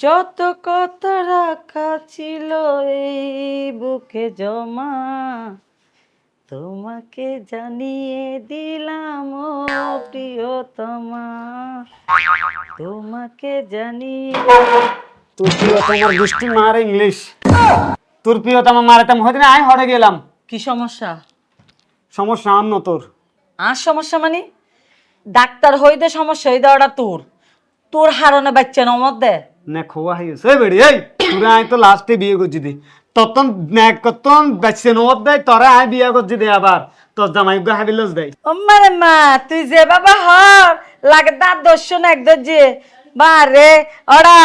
যত কত রাখা ছিল এই বুকে জমা তোমাকে জানিয়ে দিলাম ও প্রিয়তমা। তোমাকে জানিয়ে তোর প্রিয়তমার গোষ্ঠী মার ইংলিশ। তোর প্রিয়তমা মারাতাম হয়তো না আয় হরে গেলাম। কি সমস্যা? সমস্যা আন্ন তোর। আর সমস্যা মানে? ডাক্তার হইতে সমস্যা হইতে ওটা তোর। তোর হারনে বাচ্চা নমত দে। নে খোয়া হয়ে গেছে। এই তোরা আয় তো লাস্টে বিয়ে করছি দি। ততন ন্যাক কতন বেচছে নদ দেয় তোরা আই বিয়ে করছি দে আবার। তোর জামাই গা হাবিলস দেয় মানে মা, তুই যে বাবা হর লাগদা দর্শন এক দর্জে বা রে ওরা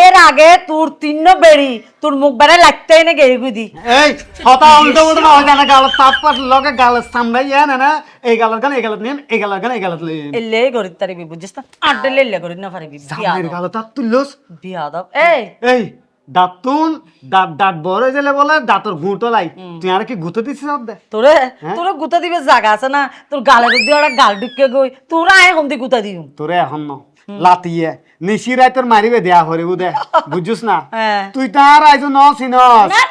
এর আগে তোর তিন্ন বেড়ি তোর মুখ বেড়ে লাগতেই না গেড়ি গুদি এই হতা উল্টো উল্টো না হয় জানা গাল তাপ পাট লগে গাল সামলাই ইয়া না না এই গালার গান এই গালত নিন এই গালার গান এই গালত লই এলে গরি তারিবি বুঝছিস না আড্ডে লেলে গরি না পারিবি জামাইয়ের গাল তাপ তুললস। বিয়াদব। এই। এই দাঁতুন দাঁত দাঁত বড় হয়ে গেলে বলে দাঁতর গুঁতো লাই। তুই আর কি গুঁতো দিছিস সব দে? তোরে তোরে গুতা দিবে জায়গা আছে না? তোর গালের দিয়ে ওরা গাল ঢুকে গই তোরা আয় হন্দি গুতা দিও তোরে এখন ন। লাতিয়ে। নিশি রায় তোর মারিবে দেয়া হরিব দে বুঝছিস না? হ্যাঁ। তুই তার আইজ ন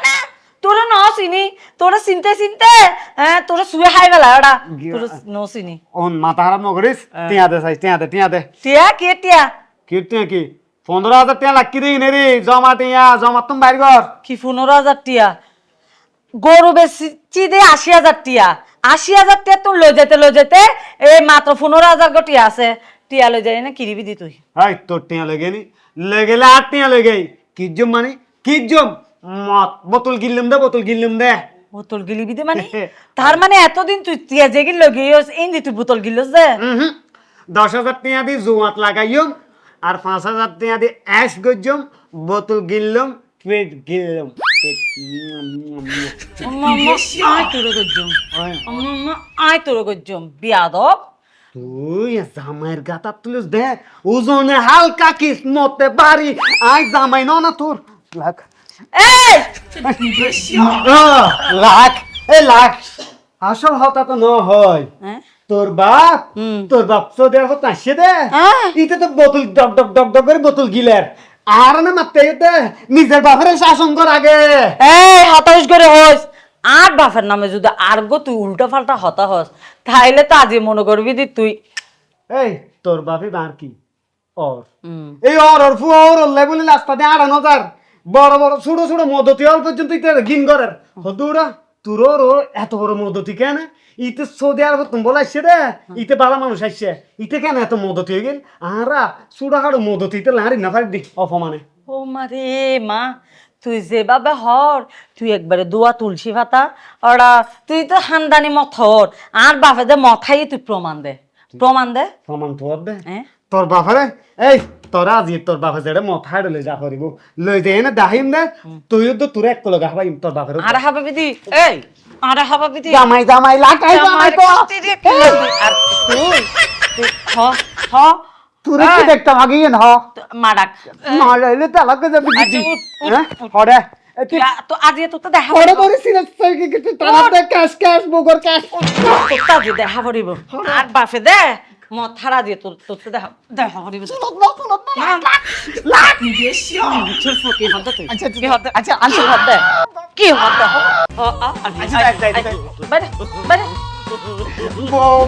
না তোরা ন চিনি। তোরা চিনতে চিনতে হ্যাঁ তোরা শুয়ে খাই গেলা ওরা তোরা ন চিনি। ওন মাথা হারাপ নকরিস টিয়া দে চাই টিয়া দে টিয়া দে। টিয়া কে টিয়া? কি টিয়া কি? পনেরো হাজার টিয়া লাকি দিই নে রে জমা টিয়া জমা তুমি বাইর কর কি পনেরো হাজার টিয়া? গরু বেশি দে আশি হাজার টিয়া। আশি হাজার টিয়া তুই লই যেতে লই যেতে এই মাত্র পনেরো হাজার গো আছে। টিয়া লই যাই না কিরিবি দি তুই? হাই তোর টিয়া লেগে নি। লেগেলে আর টিয়া লেগে। কি জম মানে? কি জম? মত বোতল গিললাম দে বোতল গিললাম দে। বোতল গিলিবি দে মানে? তার মানে এতদিন তুই টিয়া যে গিল গিয়েস ইন্দি তুই বোতল গিলস দে। দশ হাজার টিয়া দি জুয়াত লাগাইম আর পাঁচ হাজার টিয়া দি অ্যাশ গজ্জম বোতল গিললাম পেট গিললাম। আয় তোরে গজ্জম। আয় তোরে গজ্জম। বিয়াদব। তুই জামাইয়ের গাতা তুলিস দেখ ওজনে হালকা বাড়ি। আই জামাই ন তোর। লাখ। এই! লাখ এ লাখ। আসল হতা তো ন হয়? হ্যাঁ তোর বাপ। তোর বাপ তো দেখ হতা সে দে। হ্যাঁ। ইতে তো বোতল ডক ডক ডক ডক করে বোতল গিলের। আর না মারতে নিজের বাপের শাসন কর আগে। এই হতাশ করে হস আর বাপের নামে যদি আর গো তুই উল্টো পাল্টা হতা হস তাইলে তো আজই মনে করবি দি তুই এই তোর বাপি বার কি? হুম। এই ওর ওর ফু ওর ওল্লাই বলে রাস্তা দিয়ে আড়ানো যার। বড় বড় ছোট ছোট মদতি অল্প পর্যন্ত ইতে গিন করার। হদুরা তোর ওর এত বড় মদতি কেন? ইতে সৌদি আরব তুমি বলে আসছে রে। ইতে বালা মানুষ আসছে ইতে কেন এত মদতি হয়ে গেল? আরা সুড়াহাড়ো মদতি ইতে লাড়ি না পারি দি অপমানে। ও মা রে মা। তুই যেভাবে হর তুই একবারে দোয়া তুলসী পাতা। ওরা তুই তো হান্দানি মত হর আর বাপে দে মথাই তুই প্রমাণ দে। প্রমাণ দে। প্রমাণ তোর দে। তোর বাপারে? এই তোরা আজি তোর বাপে যেটা মথায় লই যা করিব। লই যাই না দাহিম দে। তুইও তো তোর এক লগা হবাইম তোর বাপের আর হাবাবি দি এই আর হাবাবি দি জামাই জামাই লাগাই জামাই তো। আর তুই তুই হ হ। তালাকে যাবি আচ্ছা, দিদি। উঠ, উঠ, হ্যাঁ? উঠ। হরে। এ তুই তো আজ তো তো দেখা হরে করে সিরিয়াস সাই কি কিছু তালাতে ক্যাশ ক্যাশ বগর ক্যাশ। তোরটা যে দেখা পড়িব আর বাপে দে মথারা দিয়ে তোর তোর তো দেখা দেখা পড়িব আচ্ছা কি হতে আচ্ছা আচ্ছা হতে কি হতে আচ্ছা, আচ্ছা, আচ্ছা। বাইরে বাইরে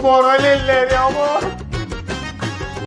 বড় লে রে আমার